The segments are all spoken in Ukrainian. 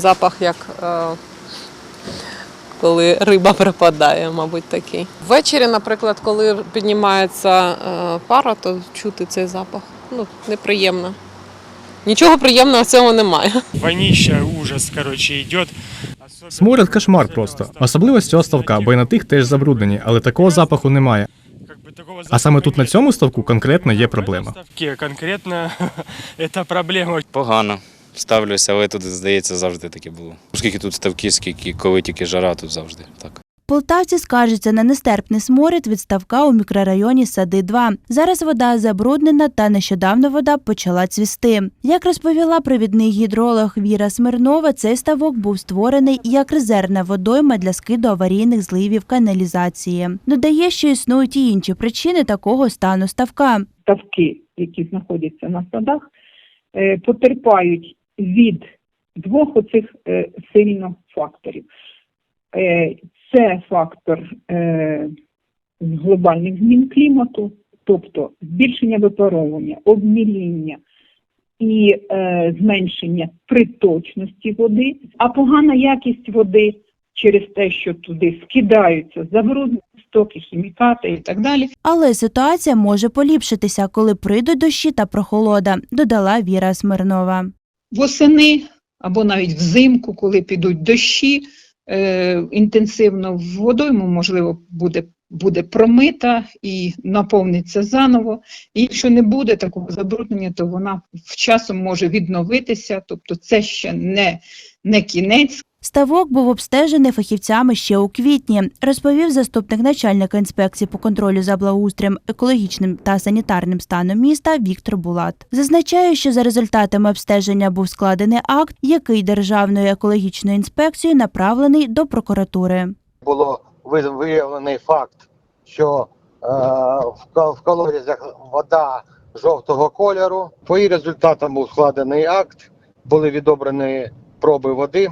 запах, як е, коли риба пропадає, мабуть, такий. Ввечері, наприклад, коли піднімається е, пара, то чути цей запах. Ну, неприємно. Нічого приємного в цьому немає. Вонища, ужас, короче, идет. Сморід кошмар просто. Особливо з цього ставка, бо й на тих теж забруднені, але такого запаху немає. А саме тут на цьому ставку конкретно є проблема. Конкретно это проблема. Погано. Ставлюся, але тут, здається, завжди таке було. Скільки тут ставки, скільки коли тільки жара, тут завжди так. Полтавці скаржаться на нестерпний сморід від ставка у мікрорайоні Сади 2. Зараз вода забруднена та нещодавно вода почала цвісти. Як розповіла провідний гідролог Віра Смирнова, цей ставок був створений як резервна водойма для скиду аварійних зливів каналізації. Додає, що існують і інші причини такого стану ставка. ставки, які знаходяться на садах, е, потерпають від двох оцих е, сильно факторів. Е, Це фактор е, глобальних змін клімату, тобто збільшення випаровування, обміління і зменшення приточності води, а погана якість води через те, що туди скидаються забруднені стоки, хімікати і так далі, Але ситуація може поліпшитися, коли прийдуть дощі та прохолода, додала Віра Смирнова. Восени або навіть взимку, коли підуть дощі, е, інтенсивно в водойму, можливо, буде, буде промита і наповниться заново. І якщо не буде такого забруднення, то вона в часом може відновитися, тобто це ще не, не кінець. Ставок був обстежений фахівцями ще у квітні, розповів заступник начальника інспекції по контролю за благоустроєм, екологічним та санітарним станом міста Віктор Булат. Зазначає, що за результатами обстеження був складений акт, який Державною екологічною інспекцією направлений до прокуратури. було ви- виявлений факт, що е, в колодязях вода жовтого кольору. По її результатам був складений акт, були відобрані проби води.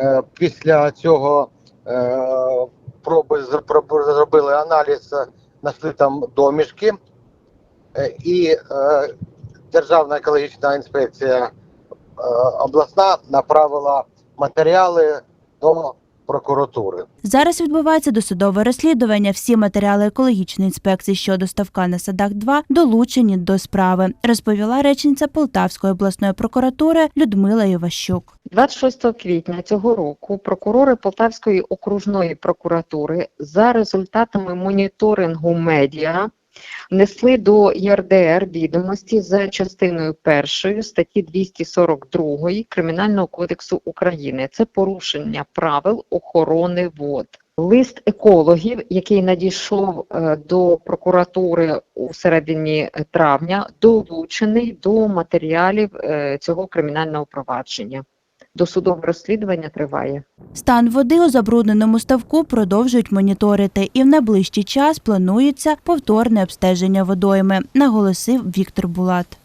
Е, після цього е, зробили аналіз, знайшли там домішки. Е, і Державна екологічна інспекція обласна направила матеріали до прокуратури. Зараз відбувається досудове розслідування. Всі матеріали екологічної інспекції щодо ставка на садах 2 долучені до справи, розповіла речниця Полтавської обласної прокуратури Людмила Іващук. 26 квітня цього року прокурори Полтавської окружної прокуратури за результатами моніторингу медіа внесли до ЄРДР відомості за частиною першої статті 242 Кримінального кодексу України. Це порушення правил охорони вод. Лист екологів, який надійшов е, до прокуратури у середині травня, долучений до матеріалів е, цього кримінального провадження. Досудове розслідування триває. Стан води у забрудненому ставку продовжують моніторити, і в найближчий час планується повторне обстеження водойми, наголосив Віктор Булат.